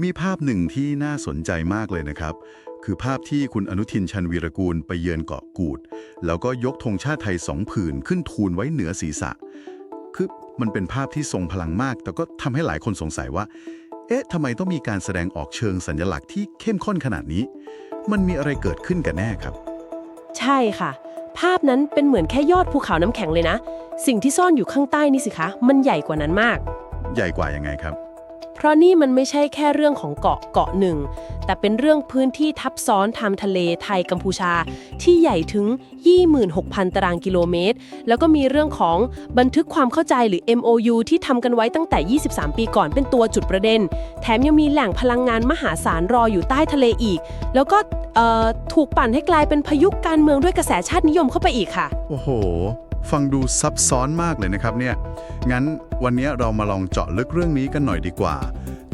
มีภาพหนึ่งที่น่าสนใจมากเลยนะครับ คือภาพที่คุณอนุทินชันวีรกูลไปเยือนเกาะกูด แล้วก็ยกธงชาติไทยสองผืนขึ้นทูลไว้เหนือศีรษะ คือมันเป็นภาพที่ทรงพลังมาก แต่ก็ทำให้หลายคนสงสัยว่า เอ๊ะทำไมต้องมีการแสดงออกเชิงสัญลักษณ์ที่เข้มข้นขนาดนี้ มันมีอะไรเกิดขึ้นกันแน่ครับ ใช่ค่ะ ภาพนั้นเป็นเหมือนแค่ยอดภูเขาน้ำแข็งเลยนะ สิ่งที่ซ่อนอยู่ข้างใต้นี่สิคะ มันใหญ่กว่านั้นมาก ใหญ่กว่ายังไงครับ เพราะนี่มันไม่ใช่แค่เรื่องของเกาะเกาะหนึ่ง แต่เป็นเรื่องพื้นที่ทับซ้อนทางทะเลไทยกัมพูชา ที่ใหญ่ถึง 26,000 ตารางกิโลเมตร แล้วก็มีเรื่องของบันทึกความเข้าใจหรือ MOU ที่ทำกันไว้ตั้งแต่ 23 ปีก่อนเป็นตัวจุดประเด็น แถมยังมีแหล่งพลังงานมหาศาลรออยู่ใต้ทะเลอีก แล้วก็ถูกปั่นให้กลายเป็นพายุการเมืองด้วยกระแสชาตินิยมเข้าไปอีกค่ะ โอ้โห ฟังดูซับซ้อนมากเลยนะครับเนี่ย งั้นวันนี้เรามาลองเจาะลึกเรื่องนี้กันหน่อยดีกว่า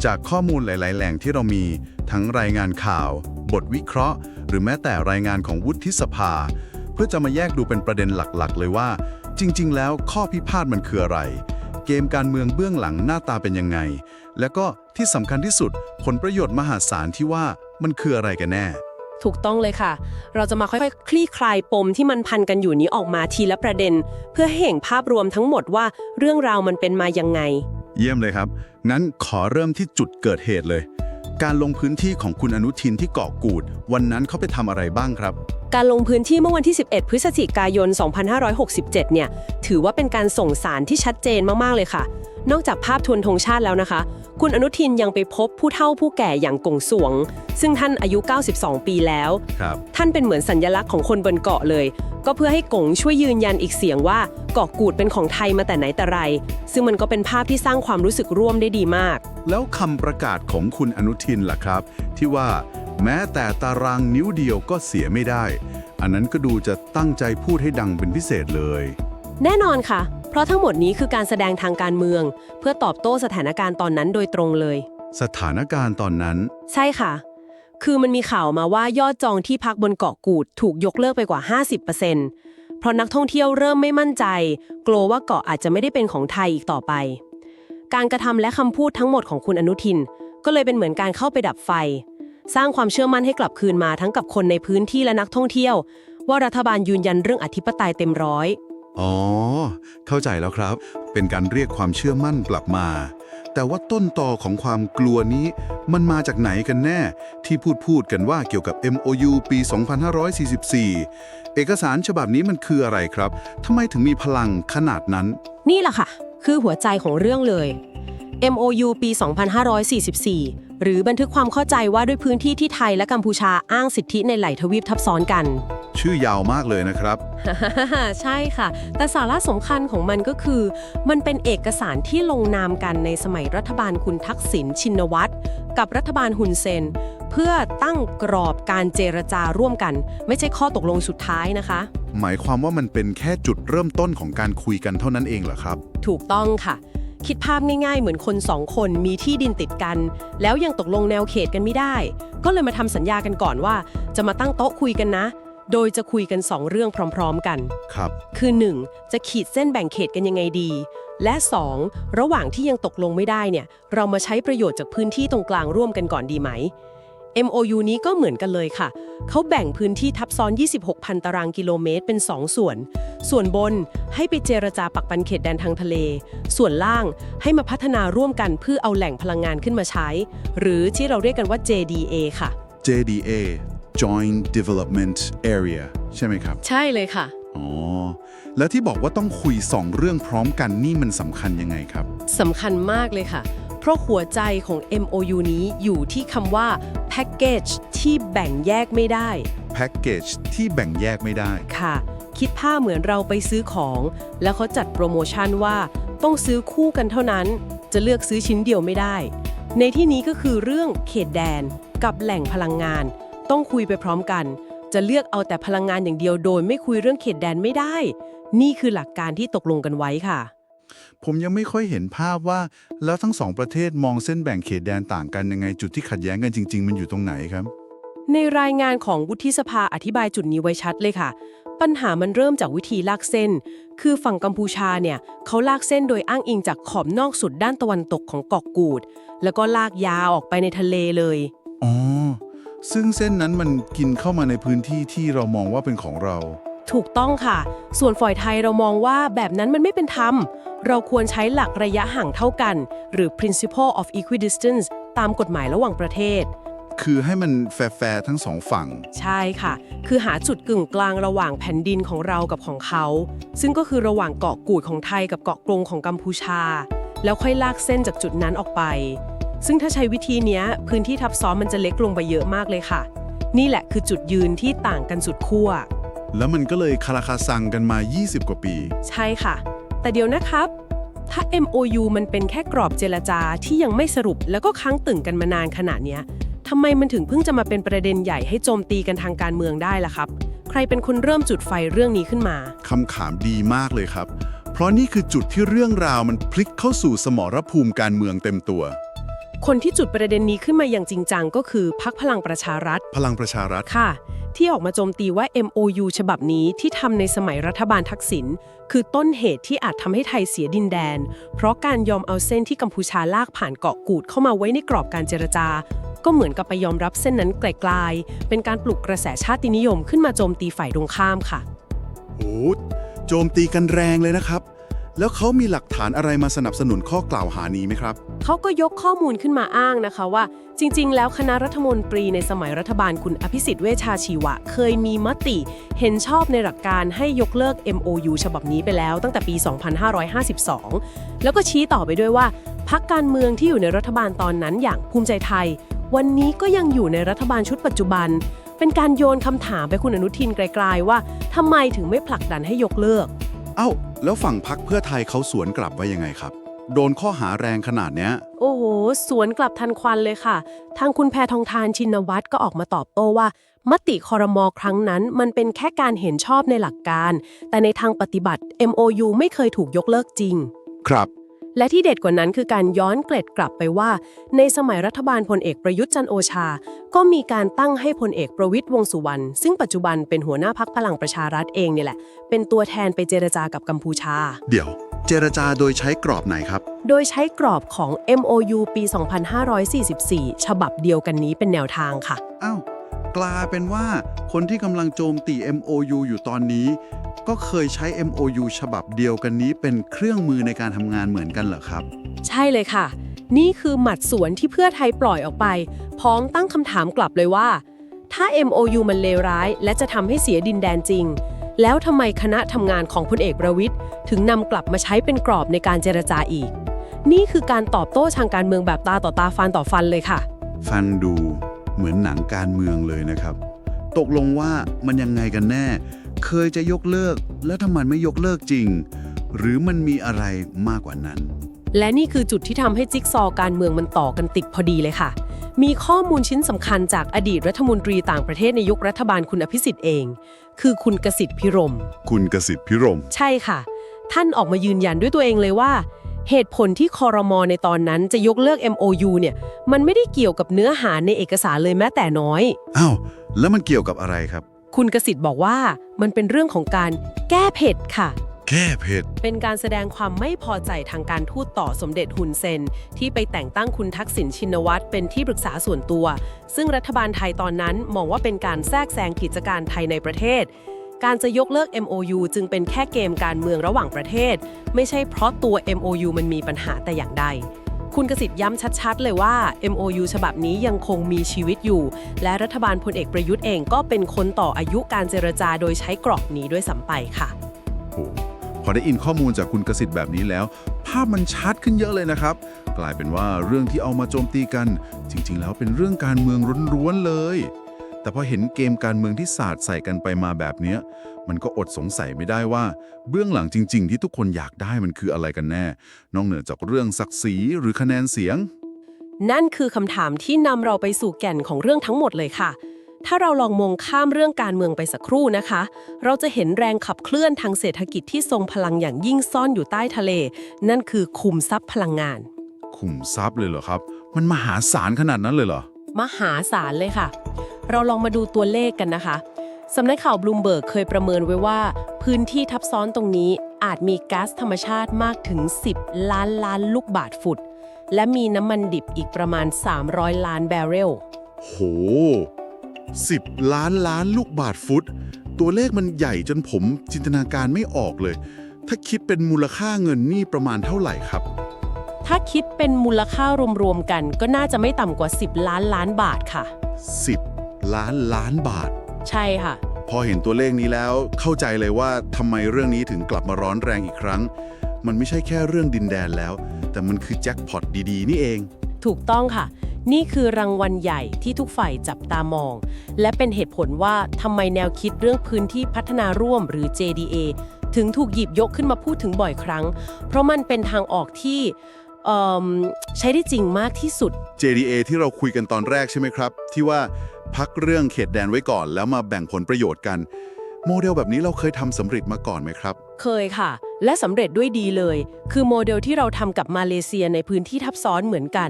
จากข้อมูลหลาย ๆ แหล่งที่เรามี ทั้งรายงานข่าว บทวิเคราะห์ หรือแม้แต่รายงานของวุฒิสภา เพื่อจะมาแยกดูเป็นประเด็นหลัก ๆ เลยว่า จริง ๆ แล้วข้อพิพาทมันคืออะไร เกมการเมืองเบื้องหลังหน้าตาเป็นยังไง แล้วก็ที่สำคัญที่สุดผลประโยชน์มหาศาลที่ว่ามันคืออะไรกันแน่ ถูกต้องเลยค่ะ เราจะมาค่อยๆ คลี่คลายปมที่มันพันกันอยู่นี้ออกมาทีละประเด็น เพื่อให้เห็นภาพรวมทั้งหมดว่าเรื่องราวมันเป็นมายังไง เยี่ยมเลยครับ งั้นขอเริ่มที่จุดเกิดเหตุเลย การลงพื้นที่ของคุณอนุทินที่เกาะกูด วันนั้นเขาไปทำอะไรบ้างครับ การลงพื้นที่เมื่อวันที่ 11 พฤศจิกายน 2567 เนี่ย ถือว่าเป็นการส่งสารที่ชัดเจนมากๆ เลยค่ะ นอกจากภาพทวนธงชาติแล้วนะคะ คุณอนุทินยังไปพบผู้เฒ่าผู้แก่อย่างกงสวง ซึ่งท่านอายุ 92 ปีแล้ว ครับ ท่านเป็นเหมือนสัญลักษณ์ของคนบนเกาะเลย ก็เพื่อให้กงช่วยยืนยันอีกเสียงว่าเกาะกูดเป็นของไทยมาแต่ไหนแต่ไร ซึ่งมันก็เป็นภาพที่สร้างความรู้สึกร่วมได้ดีมาก แล้วคำประกาศของคุณอนุทินล่ะครับ ที่ว่าแม้แต่ตารางนิ้วเดียวก็เสียไม่ได้ อันนั้นก็ดูจะตั้งใจพูดให้ดังเป็นพิเศษเลย แน่นอนค่ะ เพราะทั้งหมดนี้คือการแสดงทางการเมือง เพื่อตอบโต้สถานการณ์ตอนนั้นโดยตรงเลย สถานการณ์ตอนนั้น ใช่ค่ะ คือมันมีข่าวมาว่ายอดจองที่พักบนเกาะกูดถูกยกเลิกไปกว่า 50%เพราะนักท่องเที่ยวเริ่มไม่มั่นใจ กลัวว่าเกาะอาจจะไม่ได้เป็นของไทยอีกต่อไป การกระทำและคำพูดทั้งหมดของคุณอนุทิน ก็เลยเป็นเหมือนการเข้าไปดับไฟ สร้างความเชื่อมั่นให้กลับคืนมาทั้งกับคนในพื้นที่และนักท่องเที่ยว ว่ารัฐบาลยืนยันเรื่องอธิปไตยเต็มร้อย อ๋อ เข้าใจแล้วครับ เป็นการเรียกความเชื่อมั่นกลับมา แต่ว่าต้นตอของความกลัวนี้ มันมาจากไหนกันแน่ ที่พูดพูดกันว่าเกี่ยวกับ MOU ปี 2544 เอกสารฉบับนี้มันคืออะไรครับทำไมถึงมีพลังขนาดนั้น นี่แหละค่ะ คือหัวใจของเรื่องเลย MOU ปี 2544 หรือบันทึกความเข้าใจว่าด้วยพื้นที่ที่ไทยและกัมพูชาอ้างสิทธิในไหลทวีปทับซ้อนกัน ชื่อยาวมากเลยนะครับ ใช่ค่ะ แต่สาระสำคัญของมันก็คือ มันเป็นเอกสารที่ลงนามกันในสมัยรัฐบาลคุณทักษิณชินวัตรกับรัฐบาลฮุนเซน เพื่อตั้งกรอบการเจรจาร่วมกัน ไม่ใช่ข้อตกลงสุดท้ายนะคะ หมายความว่ามันเป็นแค่จุดเริ่มต้นของการคุยกันเท่านั้นเองเหรอครับ ถูกต้องค่ะ คิดภาพง่ายๆ เหมือนคนสองคนมีที่ดินติดกัน แล้วยังตกลงแนวเขตกันไม่ได้ ก็เลยมาทำสัญญากันก่อนว่า จะมาตั้งโต๊ะคุยกันนะ โดยจะคุยกัน 2 เรื่องพร้อม ๆ กัน ครับ คือ 1. จะขีดเส้นแบ่งเขตกันยังไงดี และ 2. ระหว่างที่ยังตกลงไม่ได้เนี่ย เรามาใช้ประโยชน์จากพื้นที่ตรงกลางร่วมกันก่อนดีไหม MOU นี้ก็เหมือนกันเลยค่ะ เขาแบ่งพื้นที่ทับซ้อน 26,000 ตารางกิโลเมตรเป็น 2 ส่วน ส่วนบนให้ไปเจรจาปักปันเขตแดนทางทะเล ส่วนล่างให้มาพัฒนาร่วมกันเพื่อเอาแหล่งพลังงานขึ้นมาใช้ หรือที่เราเรียกกันว่า JDA ค่ะ JDA Joint Development Area ใช่ไหมครับ ใช่เลยค่ะ อ๋อ แล้วที่บอกว่าต้องคุยสองเรื่องพร้อมกันนี่มันสำคัญยังไงครับ สำคัญมากเลยค่ะ เพราะหัวใจของ MOU นี้อยู่ที่คำว่า package ที่แบ่งแยกไม่ได้แพ็กเกจที่แบ่งแยกไม่ได้ ค่ะ คิดภาพเหมือนเราไปซื้อของ แล้วเขาจัดโปรโมชั่นว่าต้องซื้อคู่กันเท่านั้น จะเลือกซื้อชิ้นเดียวไม่ได้ ในที่นี้ก็คือเรื่องเขตแดนกับแหล่งพลังงาน ต้องคุยไปพร้อมกัน จะเลือกเอาแต่พลังงานอย่างเดียวโดย ไม่คุยเรื่องเขตแดนไม่ได้ นี่คือหลักการที่ตกลงกันไว้ค่ะ ผมยังไม่ค่อยเห็นภาพว่า แล้วทั้งสองประเทศมองเส้นแบ่งเขตแดนต่างกันยังไงจุดที่ขัดแย้งกันจริง ๆ มันอยู่ตรงไหนครับ ในรายงานของวุฒิสภาอธิบายจุดนี้ไว้ชัดเลยค่ะ ปัญหามันเริ่มจากวิธีลากเส้น คือฝั่งกัมพูชาเนี่ยเขาลากเส้นโดยอ้างอิงจากขอบนอกสุดด้านตะวันตกของเกาะกูด แล้วก็ลากยาวออกไปในทะเลเลยอ๋อ ซึ่งเส้นนั้นมันกินเข้ามาในพื้นที่ที่เรามองว่าเป็นของเรา ถูกต้องค่ะ ส่วนฝ่ายไทยเรามองว่าแบบนั้นมันไม่เป็นธรรม เราควรใช้หลักระยะห่างเท่ากัน หรือ principle of equidistance ตามกฎหมายระหว่างประเทศ คือให้มันแฟร์ๆทั้งสองฝั่ง ใช่ค่ะ คือหาจุดกึ่งกลางระหว่างแผ่นดินของเรากับของเขา ซึ่งก็คือระหว่างเกาะกูดของไทยกับเกาะกรงของกัมพูชา แล้วค่อยลากเส้นจากจุดนั้นออกไป ซึ่งถ้าใช้วิธีเนี้ยพื้นที่ทับซ้อนมันจะเล็กลงไปเยอะมากเลยค่ะ นี่แหละคือจุดยืนที่ต่างกันสุดขั้ว แล้วมันก็เลยคาราคาซังกันมา 20 กว่าปี ใช่ค่ะ แต่เดี๋ยวนะครับ ถ้า MOU มันเป็นแค่กรอบเจรจาที่ยังไม่สรุปแล้วก็ค้างตึงกันมานานขนาดเนี้ยทำไมมันถึงเพิ่งจะมาเป็นประเด็นใหญ่ให้โจมตีกันทางการเมืองได้ล่ะครับ ใครเป็นคนเริ่มจุดไฟเรื่องนี้ขึ้นมาคำถามดีมากเลยครับ เพราะนี่คือจุดที่เรื่องราวมันพลิกเข้าสู่สมรภูมิการเมืองเต็มตัว คนที่จุดประเด็นนี้ขึ้นมาอย่างจริงจังก็คือพักพลังประชารัฐ พลังประชารัฐค่ะ ที่ออกมาโจมตีว่า MOU ฉบับนี้ที่ทำในสมัยรัฐบาลทักษิณคือต้นเหตุที่อาจทำให้ไทยเสียดินแดน เพราะการยอมเอาเส้นที่กัมพูชาลากผ่านเกาะกูดเข้ามาไว้ในกรอบการเจรจา ก็เหมือนกับไปยอมรับเส้นนั้นไกลๆเป็นการปลุกกระแสชาตินิยมขึ้นมาโจมตีฝ่ายตรงข้ามค่ะโอ้โจมตีกันแรงเลยนะครับ แล้วเขามีหลักฐานอะไรมาสนับสนุนข้อกล่าวหานี้ไหมครับ เขาก็ยกข้อมูลขึ้นมาอ้างนะคะว่า จริง ๆ แล้วคณะรัฐมนตรีในสมัยรัฐบาลคุณอภิสิทธิ์เวชชาชีวะ เคยมีมติ เห็นชอบในหลักการให้ยกเลิก MOU ฉบับนี้ไปแล้วตั้งแต่ปี 2552 แล้วก็ชี้ต่อไปด้วยว่าพักการเมืองที่อยู่ในรัฐบาลตอนนั้นอย่างภูมิใจไทย วันนี้ก็ยังอยู่ในรัฐบาลชุดปัจจุบัน เป็นการโยนคำถามไปคุณอนุทินไกลๆว่าทำไมถึงไม่ผลักดันให้ยกเลิก เอ้า แล้วฝั่งพักเพื่อไทยเขาสวนกลับว่ายังไงครับ โดนข้อหาแรงขนาดเนี้ย โอ้โห สวนกลับทันควันเลยค่ะ ทางคุณแพทองทานชินวัตรก็ออกมาตอบโต้ว่า มติคอรมอครั้งนั้น มันเป็นแค่การเห็นชอบในหลักการ แต่ในทางปฏิบัติ MOU ไม่เคยถูกยกเลิกจริง ครับ และที่เด็ดกว่านั้นคือการย้อนเกล็ดกลับไปว่า ในสมัยรัฐบาลพลเอกประยุทธ์จันทร์โอชา ก็มีการตั้งให้พลเอกประวิตยวงษ์สุวรรณซึ่งปัจจุบันเป็นหัวหน้าพักพลังประชารัฐเองเนี่ยแหละ เป็นตัวแทนไปเจรจากับกัมพูชา เดี๋ยว เจรจาโดยใช้กรอบไหนครับ โดยใช้กรอบของ MOU ปี 2544 ฉบับเดียวกันนี้เป็นแนวทางค่ะ อ้าว กลายเป็นว่าคนที่กำลังโจมตี MOU อยู่ตอนนี้ ก็เคยใช้ MOU ฉบับเดียวกันนี้เป็นเครื่องมือในการทำงานเหมือนกันเหรอครับ ใช่เลยค่ะ นี่คือหมัดสวนที่เพื่อไทยปล่อยออกไปพร้อมตั้งคำถามกลับเลยว่า ถ้า MOU มันเลวร้าย และจะทำให้เสียดินแดนจริง แล้วทำไมคณะทำงานของพลเอกประวิทย์ถึงนำกลับมาใช้เป็นกรอบในการเจรจาอีก นี่คือการตอบโต้ทางการเมืองแบบตาต่อตาฟันต่อฟันเลยค่ะ ฟังดู เหมือนหนังการเมืองเลยนะครับ ตกลงว่ามันยังไงกันแน่ เคยจะยกเลิก แล้วถ้ามันไม่ยกเลิกจริง หรือมันมีอะไรมากกว่านั้น และนี่คือจุดที่ทำให้จิ๊กซอว์การเมืองมันต่อกันติดพอดีเลยค่ะ มีข้อมูลชิ้นสำคัญจากอดีตรัฐมนตรีต่างประเทศในยุครัฐบาลคุณอภิสิทธิ์เอง คือคุณกสิทธิ์พิรม คุณกสิทธิ์พิรม ใช่ค่ะ ท่านออกมายืนยันด้วยตัวเองเลยว่า เหตุผลที่คอรมอในตอนนั้นจะยกเลิก MOU เนี่ย มันไม่ได้เกี่ยวกับเนื้อหาในเอกสารเลยแม้แต่น้อย อ้าว แล้วมันเกี่ยวกับอะไรครับ คุณกสิทธิ์บอกว่ามันเป็นเรื่องของการแก้เผ็ดค่ะ แก้เผ็ด เป็นการแสดงความไม่พอใจทางการทูตต่อสมเด็จฮุนเซน ที่ไปแต่งตั้งคุณทักษิณชินวัตรเป็นที่ปรึกษาส่วนตัว ซึ่งรัฐบาลไทยตอนนั้นมองว่าเป็นการแทรกแซงกิจการไทยในประเทศ การจะยกเลิก MOU จึงเป็นแค่เกมการเมืองระหว่างประเทศ ไม่ใช่เพราะตัว MOU มันมีปัญหาแต่อย่างใด คุณกสิทธิ์ย้ำชัดๆ เลยว่า MOU ฉบับนี้ยังคงมีชีวิตอยู่ และรัฐบาลพลเอกประยุทธ์เองก็เป็นคนต่ออายุการเจรจาโดยใช้กรอบนี้ด้วยซ้ำไปค่ะโอ้พอได้อินข้อมูลจากคุณกสิทธิ์แบบนี้แล้ว ภาพมันชัดขึ้นเยอะเลยนะครับ กลายเป็นว่าเรื่องที่เอามาโจมตีกัน จริง ๆ แล้วเป็นเรื่องการเมืองร้วนๆเลย แต่พอเห็นเกมการเมืองที่สาดใส่กันไปมาแบบเนี้ย มันก็อดสงสัยไม่ได้ว่า เบื้องหลังจริง ๆ ที่ทุกคนอยากได้มันคืออะไรกันแน่ นอกเหนือจากเรื่องศักดิ์ศรีหรือคะแนนเสียง นั่นคือคำถามที่นำเราไปสู่แก่นของเรื่องทั้งหมดเลยค่ะ ถ้าเราลองมองข้ามเรื่องการเมืองไปสักครู่นะคะ เราจะเห็นแรงขับเคลื่อนทางเศรษฐกิจที่ทรงพลังอย่างยิ่งซ่อนอยู่ใต้ทะเล นั่นคือคุมทรัพย์พลังงาน ขุมทรัพย์เลยเหรอครับ มันมหาศาลขนาดนั้นเลยเหรอ มหาศาลเลยค่ะ เราลองมาดูตัวเลขกันนะคะสำนักข่าวบลูมเบิร์กเคยประเมินไว้ว่า พื้นที่ทับซ้อนตรงนี้อาจมีก๊าซธรรมชาติมากถึง 10 ล้านล้านลูกบาทฟุต และมีน้ำมันดิบอีกประมาณ 300 ล้านแบเรล โห 10 ล้านล้านลูกบาทฟุต ตัวเลขมันใหญ่จนผมจินตนาการไม่ออกเลย ถ้าคิดเป็นมูลค่าเงินนี่ประมาณเท่าไหร่ครับ ถ้าคิดเป็นมูลค่ารวมๆกันก็น่าจะไม่ต่ำกว่า 10 ล้านล้านบาทค่ะ 10 ล้านล้านบาท ใช่ค่ะ พอเห็นตัวเลขนี้แล้วเข้าใจเลยว่าทำไมเรื่องนี้ถึงกลับมาร้อนแรงอีกครั้ง มันไม่ใช่แค่เรื่องดินแดนแล้ว แต่มันคือแจ็คพอตดีๆ นี่เอง ถูกต้องค่ะ นี่คือรางวัลใหญ่ที่ทุกฝ่ายจับตามอง และเป็นเหตุผลว่าทำไมแนวคิดเรื่องพื้นที่พัฒนาร่วมหรือ JDA ถึงถูกหยิบยกขึ้นมาพูดถึงบ่อยครั้ง เพราะมันเป็นทางออกที่เอิ่มใช้ได้จริงมากที่สุด JDA ที่เราคุยกันตอนแรกใช่ไหมครับ ที่ว่า พักเรื่องเขตแดนไว้ก่อน แล้วมาแบ่งผลประโยชน์กัน โมเดลแบบนี้เราเคยทำสำเร็จมาก่อนไหมครับ เคยค่ะ และสำเร็จด้วยดีเลย คือโมเดลที่เราทำกับมาเลเซียในพื้นที่ทับซ้อนเหมือนกัน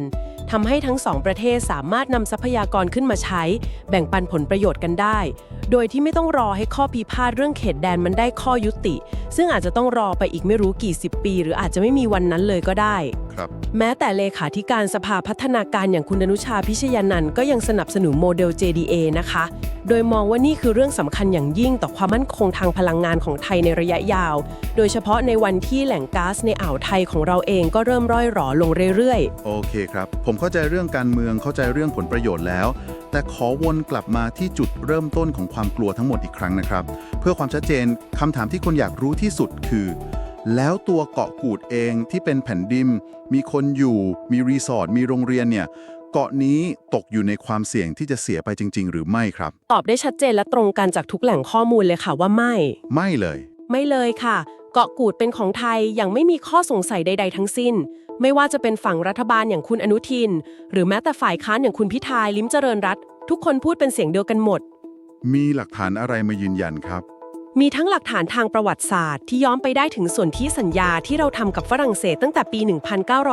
ทำให้ทั้งสองประเทศสามารถนำทรัพยากรขึ้นมาใช้ แบ่งปันผลประโยชน์กันได้ โดยที่ไม่ต้องรอให้ข้อพิพาทเรื่องเขตแดนมันได้ข้อยุติ ซึ่งอาจจะต้องรอไปอีกไม่รู้กี่สิบปี หรืออาจจะไม่มีวันนั้นเลยก็ได้ ครับ แม้แต่เลขาธิการสภาพัฒนาการอย่างคุณอนุชาพิชยานันท์ก็ยังสนับสนุนโมเดล JDA นะคะ โดยมองว่านี่คือเรื่องสำคัญอย่างยิ่งต่อความมั่นคงทางพลังงานของไทยในระยะยาว โดยเฉพาะในวันที่แหล่งก๊าซในอ่าวไทยของเราเองก็เริ่มร่อยหรอลงเรื่อยโอเคครับ ผมเข้าใจเรื่องการเมืองเข้าใจเรื่องผลประโยชน์แล้ว แต่ขอวนกลับมาที่จุดเริ่มต้นของความกลัวทั้งหมดอีกครั้งนะครับ เพื่อความชัดเจนคำถามที่คนอยากรู้ที่สุดคือ แล้วตัวเกาะกูดเองที่เป็นแผ่นดินมีคนอยู่ มีรีสอร์ทมีโรงเรียนเนี่ยเกาะนี้ตกอยู่ในความเสี่ยงที่จะเสียไปจริง ๆ หรือไม่ครับๆตอบได้ชัดเจนและตรงกันจากทุกแหล่งข้อมูลเลยค่ะว่าไม่ ไม่เลย ไม่เลยค่ะ เกาะกูดเป็นของไทยยังไม่มีข้อสงสัยใด ๆ ทั้งสิ้น ไม่ว่าจะเป็นฝั่งรัฐบาลอย่างคุณอนุทิน หรือแม้แต่ฝ่ายค้านอย่างคุณพิธายลิ้มเจริญรัตน์ทุกคนพูดเป็นเสียงเดียวกันหมด มีหลักฐานอะไรมายืนยันครับ มีทั้งหลักฐานทางประวัติศาสตร์ที่ย้อนไปได้ถึงส่วนที่สัญญาที่เราทำกับฝรั่งเศสตั้งแต่ปี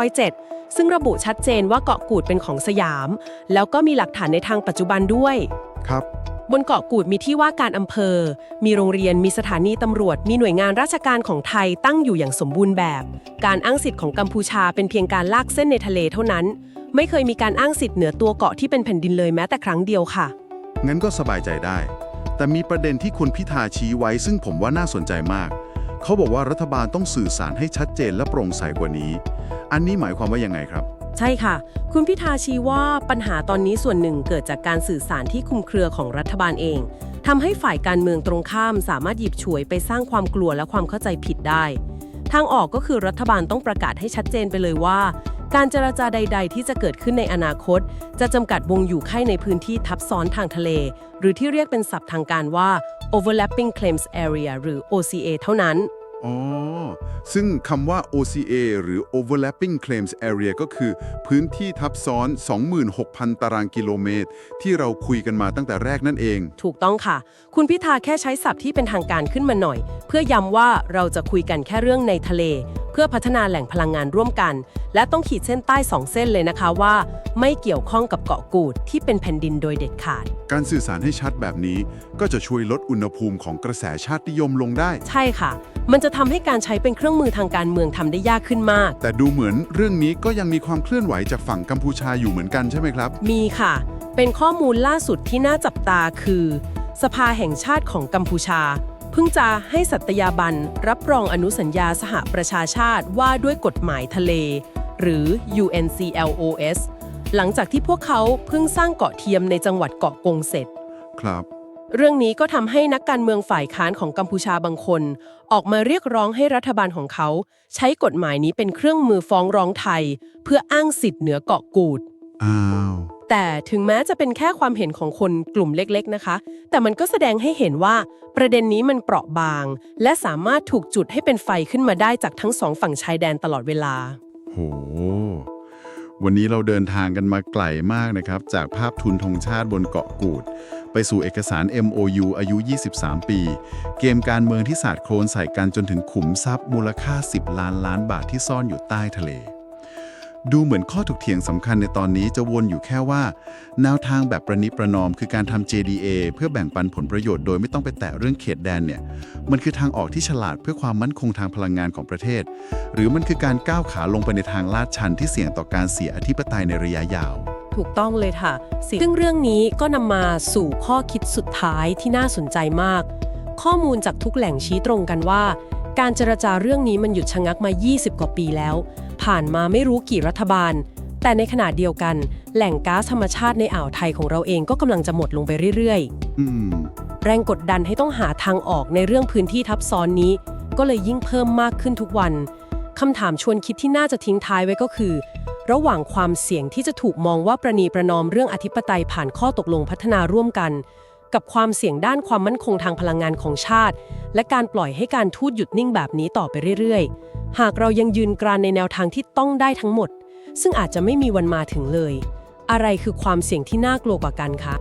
1907 ซึ่งระบุชัดเจนว่าเกาะกูดเป็นของสยาม แล้วก็มีหลักฐานในทางปัจจุบันด้วย ครับ บนเกาะกูดมีที่ว่าการอำเภอ มีโรงเรียน มีสถานีตำรวจ มีหน่วยงานราชการของไทยตั้งอยู่อย่างสมบูรณ์แบบ การอ้างสิทธิ์ของกัมพูชาเป็นเพียงการลากเส้นในทะเลเท่านั้น ไม่เคยมีการอ้างสิทธิ์เหนือตัวเกาะที่เป็นแผ่นดินเลยแม้แต่ครั้งเดียวค่ะ งั้นก็สบายใจได้ แต่มีประเด็นที่คุณพิธาชี้ไว้ซึ่งผมว่าน่าสนใจมาก เขาบอกว่ารัฐบาลต้องสื่อสารให้ชัดเจนและโปร่งใสกว่านี้ อันนี้หมายความว่ายังไงครับ ใช่ค่ะ คุณพิธาชี้ว่าปัญหาตอนนี้ส่วนหนึ่งเกิดจากการสื่อสารที่คุมเครือของรัฐบาลเองทำให้ฝ่ายการเมืองตรงข้ามสามารถหยิบฉวยไปสร้างความกลัวและความเข้าใจผิดได้ ทางออกก็คือรัฐบาลต้องประกาศให้ชัดเจนไปเลยว่า การเจรจาใด ๆ ที่จะเกิดขึ้นในอนาคต จะจำกัดวงอยู่ค่ายในพื้นที่ทับซ้อนทางทะเล หรือที่เรียกเป็นศัพท์ทางการว่า overlapping claims area หรือ OCA เท่านั้น อ๋อ ซึ่งคำว่า OCA หรือ Overlapping Claims Area ก็คือ พื้นที่ทับซ้อน 26,000 ตารางกิโลเมตร ที่เราคุยกันมาตั้งแต่แรกนั่นเอง ถูกต้องค่ะ คุณพิธาแค่ใช้ศัพท์ที่เป็นทางการขึ้นมาหน่อย เพื่อย้ำว่าเราจะคุยกันแค่เรื่องในทะเลเพื่อพัฒนาแหล่งพลังงานร่วมกัน และต้องขีดเส้นใต้สองเส้นเลยนะคะว่า ไม่เกี่ยวข้องกับเกาะกูดที่เป็นแผ่นดินโดยเด็ดขาด การสื่อสารให้ชัดแบบนี้ ก็จะช่วยลดอุณหภูมิของกระแสชาตินิยมลงได้ ใช่ค่ะ มันจะทำให้การใช้เป็นเครื่องมือทางการเมืองทำได้ยากขึ้นมาก แต่ดูเหมือนเรื่องนี้ก็ยังมีความเคลื่อนไหวจากฝั่งกัมพูชาอยู่เหมือนกันใช่ไหมครับ มีค่ะ เป็นข้อมูลล่าสุดที่น่าจับตาคือ สภาแห่งชาติของกัมพูชาเพิ่งจะให้สัตยาบันรับรองอนุสัญญาสหประชาชาติว่าด้วยกฎหมายทะเล หรือ UNCLOS หลังจากที่พวกเขาเพิ่งสร้างเกาะเทียมในจังหวัดเกาะกงเสร็จ ครับ เรื่องนี้ก็ทำให้นักการเมืองฝ่ายค้านของกัมพูชาบางคน ออกมาเรียกร้องให้รัฐบาลของเขา ใช้กฎหมายนี้เป็นเครื่องมือฟ้องร้องไทย เพื่ออ้างสิทธิ์เหนือเกาะกูด อ้าว แต่ถึงแม้จะเป็นแค่ความเห็นของคนกลุ่มเล็กๆนะคะ แต่มันก็แสดงให้เห็นว่าประเด็นนี้มันเปราะบาง และสามารถถูกจุดให้เป็นไฟขึ้นมาได้จากทั้งสองฝั่งชายแดนตลอดเวลา โห วันนี้เราเดินทางกันมาไกลมากนะครับ จากภาพทุนธงชาติบนเกาะกูด ไปสู่เอกสาร MOU อายุ 23 ปี เกมการเมืองที่สาดโคลนใส่กันจนถึงขุมทรัพย์มูลค่า 10 ล้านล้านบาทที่ซ่อนอยู่ใต้ทะเล ดูเหมือนข้อถกเถียงสำคัญในตอนนี้จะวนอยู่แค่ว่า แนวทางแบบประนิประนอมคือการทำ JDA เพื่อแบ่งปันผลประโยชน์โดยไม่ต้องไปแตะเรื่องเขตแดนเนี่ย มันคือทางออกที่ฉลาดเพื่อความมั่นคงทางพลังงานของประเทศ หรือมันคือการก้าวขาลงไปในทางลาดชันที่เสี่ยงต่อการเสียอธิปไตยในระยะยาว ถูกต้องเลยค่ะ ซึ่งเรื่องนี้ก็นำมาสู่ข้อคิดสุดท้ายที่น่าสนใจมาก ข้อมูลจากทุกแหล่งชี้ตรงกันว่า การเจรจาเรื่องนี้มันหยุดชะงักมา 20 กว่าปีแล้ว ผ่านมาไม่รู้กี่รัฐบาล แต่ในขณะเดียวกัน แหล่งก๊าซธรรมชาติในอ่าวไทยของเราเองก็กำลังจะหมดลงไปเรื่อยๆอืมแรงกดดันให้ต้องหาทางออกในเรื่องพื้นที่ทับซ้อนนี้ ก็เลยยิ่งเพิ่มมากขึ้นทุกวันคำถามชวนคิดที่น่าจะทิ้งท้ายไว้ก็คือ ระหว่างความเสี่ยงที่จะถูกมองว่าประนีประนอมเรื่องอธิปไตยผ่านข้อตกลงพัฒนาร่วมกัน กับความเสี่ยงด้านความมั่นคงทางพลังงานของชาติ และการปล่อยให้การทูตหยุดนิ่งแบบนี้ต่อไปเรื่อยๆ หากเรายังยืนกรานในแนวทางที่ต้องได้ทั้งหมด ซึ่งอาจจะไม่มีวันมาถึงเลย อะไรคือความเสี่ยงที่น่ากลัวกว่ากันคะ